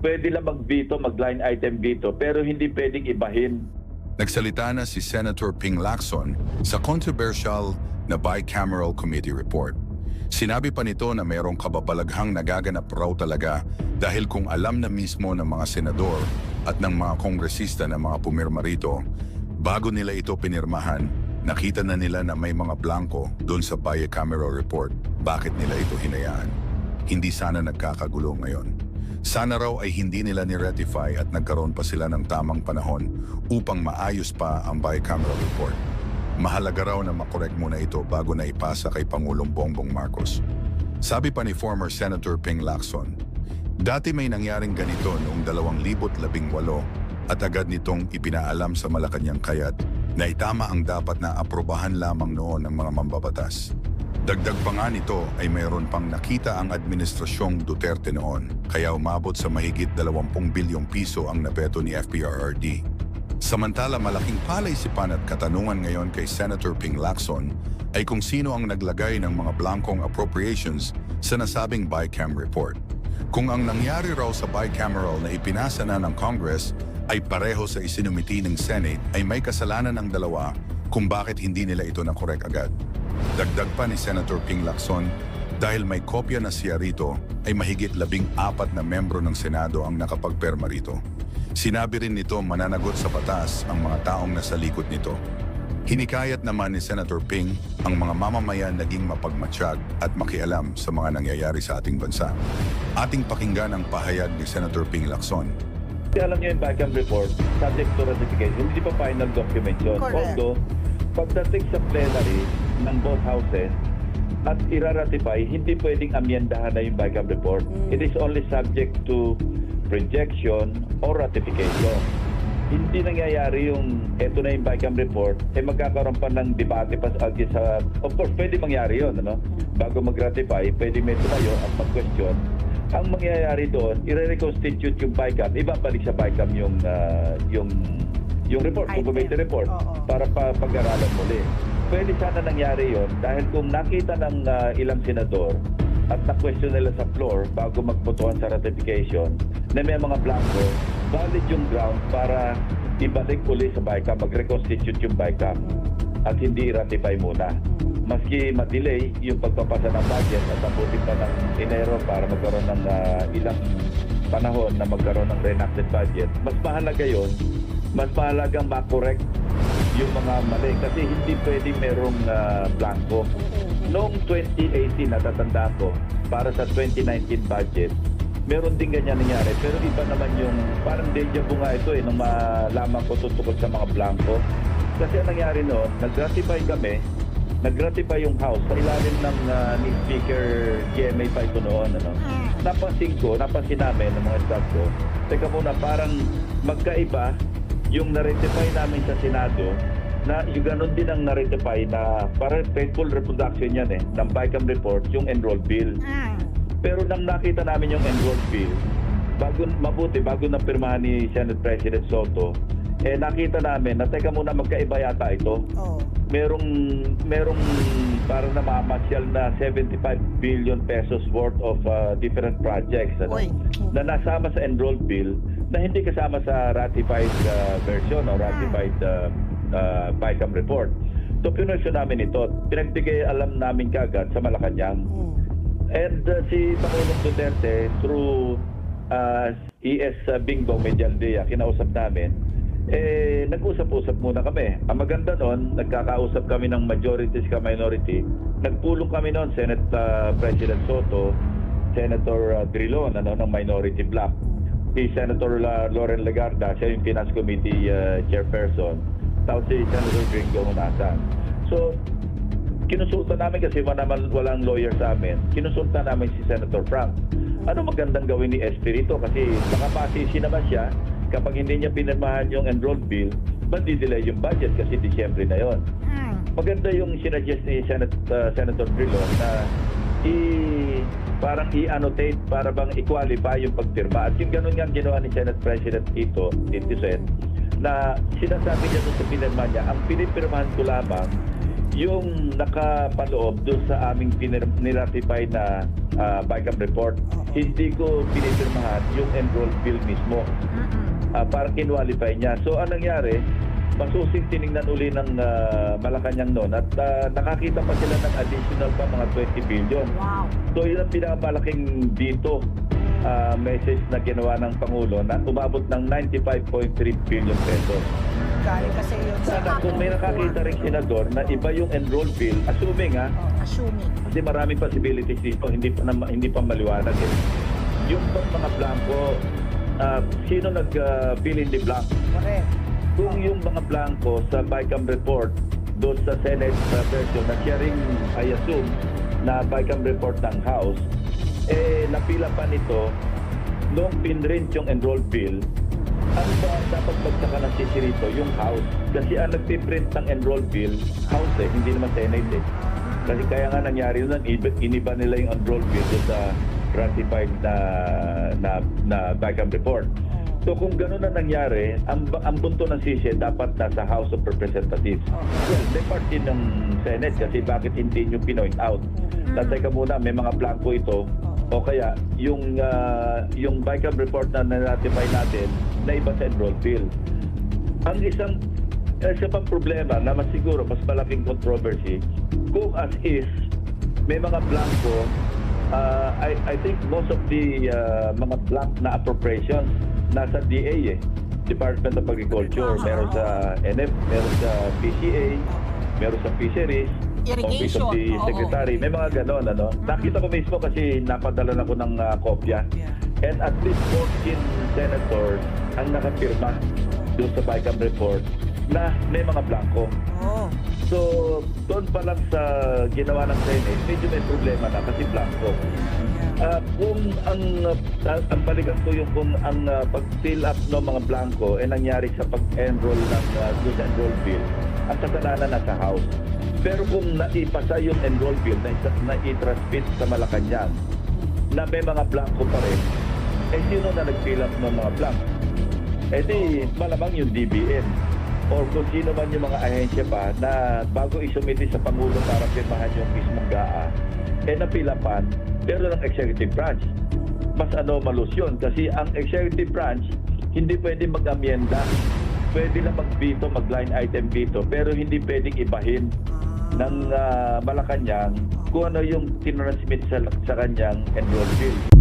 pwede lang mag-veto, mag-line item veto, pero hindi pwedeng ibahin. Nagsalita na si Senator Ping Lacson sa controversial na bicameral committee report. Sinabi pa nito na mayroong kababalaghang nagaganap raw talaga dahil kung alam na mismo ng mga senador at ng mga kongresista na mga pumirma rito, bago nila ito pinirmahan, nakita na nila na may mga blanco doon sa bicameral report. Bakit nila ito hinayaan? Hindi sana nagkakagulo ngayon. Sana raw ay hindi nila ni-ratify at nagkaroon pa sila ng tamang panahon upang maayos pa ang bicameral report. Mahalaga raw na makorek muna ito bago na ipasa kay Pangulong Bongbong Marcos. Sabi pa ni former Senator Ping Lacson, Dati may nangyaring ganito noong 2018 at agad nitong ipinaalam sa Malacanang Kayat na itama ang dapat na aprobahan lamang noon ng mga mambabatas. Dagdag pa nga nito ay mayroon pang nakita ang administrasyong Duterte noon kaya umabot sa mahigit 20 bilyong piso ang nabeto ni FPRRD. Samantala malaking palaisipan at katanungan ngayon kay Senator Ping Lacson ay kung sino ang naglagay ng mga blankong appropriations sa nasabing BICAM report. Kung ang nangyari raw sa bicameral na ipinasa na ng Congress ay pareho sa isinumiti ng Senate ay may kasalanan ng dalawa kung bakit hindi nila ito nakorek agad. Dagdag pa ni Senator Ping Lacson, dahil may kopya na siya rito, ay mahigit labing apat na membro ng Senado ang nakapagperma rito. Sinabi rin nito mananagot sa batas ang mga taong nasa likod nito. Hinikayat naman ni Senator Ping ang mga mamamayan naging mapagmatsyag at makialam sa mga nangyayari sa ating bansa. Ating pakinggan ang pahayag ni Senator Ping Lacson. Kasi alam niyo yung BICAM report, subject to ratification, hindi pa final document yun. Correct. Although, pagdating sa plenary ng both houses, at ira-ratify, hindi pwedeng amyendahan na yung BICAM report. It is only subject to rejection or ratification. Hindi nangyayari yung eto na yung BICAM report, eh magkakaroon pa ng debate pa sa, sa of course, pwede mangyari yun, ano? Bago mag-ratify, pwede may tumayo at mag-question. Ang mangyayari doon, i-reconstitute yung BICAM, ibabalik sa BICAM yung, ah, yung, yung report, Item. yung committee report, Oo. para pa pag-aralan muli. Pwede sana nangyari yon dahil kung nakita ng ah, ilang senador at na-question nila sa floor bago magbotohan sa ratification na may mga blanco, valid yung ground para ibalik uli sa BICAM, mag-reconstitute yung BICAM at hindi ratify muna. Maski ma-delay yung pagpapasa ng budget at abutin pa ng Enero para magkaroon ng ah, ilang panahon na magkaroon ng reenacted budget, mas mahalaga yon mas mahalagang makorek yung mga mali kasi hindi pwede merong ah, blanco. Noong 2018, natatanda ko, para sa 2019 budget, meron din ganyan nangyari. Pero iba naman yung, parang deja vu nga ito eh, nung malaman ko tutukod sa mga blanco. Kasi ang nangyari noon, nag-ratify kami, nag-ratify yung House sa ilalim ng ah, ni Speaker GMA pa ito noon. Ano? Napansin ko, napansin namin ng mga staff ko, teka muna, parang magkaiba yung na-ratify namin sa Senado na yung ganun din ang na-ratify na parang faithful reproduction yan eh, ng BICAM report, yung enrolled bill. Pero nang nakita namin yung enrolled bill, bago, mabuti, bago na pirmahan ni Senate President Soto, eh nakita namin na teka muna magkaiba yata ito. Oh. Merong merong parang namamasyal na 75 billion pesos worth of uh, different projects ano, Uy. Na nasama sa enrolled bill na hindi kasama sa ratified uh, version o ratified uh, uh, report. So pinursyo namin ito. Pinagbigay alam namin kagad sa Malacanang. Mm. And uh, si Pangulong Duterte through uh, ES uh, Bingo Medialdea, kinausap namin, eh, nag-usap-usap muna kami. Ang maganda noon, nagkakausap kami ng majority sa minority. Nagpulong kami noon, Senate uh, President Soto, Senator uh, Drilon, ano, ng minority block. Si Senator La- Loren Legarda, siya yung Finance Committee uh, Chairperson. Tapos si Senator Gringo Hunasan. So, kinusulta namin kasi wala naman walang lawyer sa amin. Kinusulta namin si Senator Frank. Ano magandang gawin ni Espirito kasi baka masisi naman siya kapag hindi niya pinirmahan yung enrolled bill, mandi-delay yung budget kasi Disyembre na yon. Maganda yung sinuggest ni Senat, uh, Senator Drilon na i parang i-annotate para bang i-qualify yung pagpirma. At yung ganun nga ginawa ni Senate President Tito, Sen, na sinasabi niya sa pinirma niya, ang pinipirmahan ko lamang yung nakapaloob doon sa aming niratify na uh, BICAM report, hindi ko pinipirmahan yung enrolled bill mismo. Uh, para kinwalify niya. So anong nangyari, masusing tiningnan uli ng ah, Malacanang noon at ah, nakakita pa sila ng additional pa mga 20 billion. Wow. So yun ang pinakamalaking dito ah, message na ginawa ng Pangulo na umabot ng 95.3 billion pesos. Galing kasi yun sa Sana kung may nakakita rin senador na iba yung enroll bill, assuming ha, Oh, assuming. kasi maraming possibilities dito, hindi pa, na, hindi pa maliwanag eh. Yung mga blanco, ah, sino nag-fill in the blank? Correct. Kung yung mga blanco sa BICAM report doon sa Senate version na siya rin, I assume, na BICAM report ng House, eh napila pa nito noong pinrint yung enrolled bill, ano ba dapat magsaka ng sisirito? Yung House. Kasi ang nagpiprint ng enrolled bill, House eh, hindi naman Senate eh. Kasi kaya nga nangyari yun, iba- iniba nila yung enrolled bill sa ratified na, na, na BICAM report. So kung gano'n na nangyari, ang, ang bunto ng sisi dapat nasa House of Representatives. Well, may part din ng Senate kasi bakit hindi nyo pinoint out? Na teka muna, may mga blanco ito o kaya yung ah, yung BICAM report na na-ratify natin na iba sa enrolled bill. Ang isang isa pang problema na mas siguro mas malaking controversy kung as is may mga blanco uh, I, I think most of the uh, mga blank na appropriations nasa DA eh. Department of Agriculture. Meron sa NF meron sa PCA meron sa Fisheries Office of the oo. Secretary. May mga ganon ano. Nakita ko mismo kasi napadala na ko ng uh, kopya. And at least 14 senators ang nakapirma doon sa BICAM report na may mga blanco. Oh. So, doon pa lang sa ginawa ng Senate, medyo may problema na kasi blanco. Ah, kung ang, uh, ang balikan ko yung kung ang ah, pag-fill up ng mga blanco ay nangyari sa pag-enroll ng uh, sa enroll bill, ang kasalanan nasa House. Pero kung naipasa yung enroll bill na, na i-transmit sa Malacanang, na may mga blanco pa rin, eh sino na nag-fill up ng mga blanco? Eh di, malamang yung DBM or kung sino man yung mga ahensya pa na bago isumiti sa Pangulo para pirmahan yung mismong GAA, eh napilapan, pero ng executive branch. Mas anomalous yun kasi ang executive branch hindi pwede mag-amyenda. Pwede lang mag-veto, mag-line item veto, pero hindi pwedeng ibahin ng ah, Malacanang kung ano yung tinransmit sa, sa kanyang enroll bill.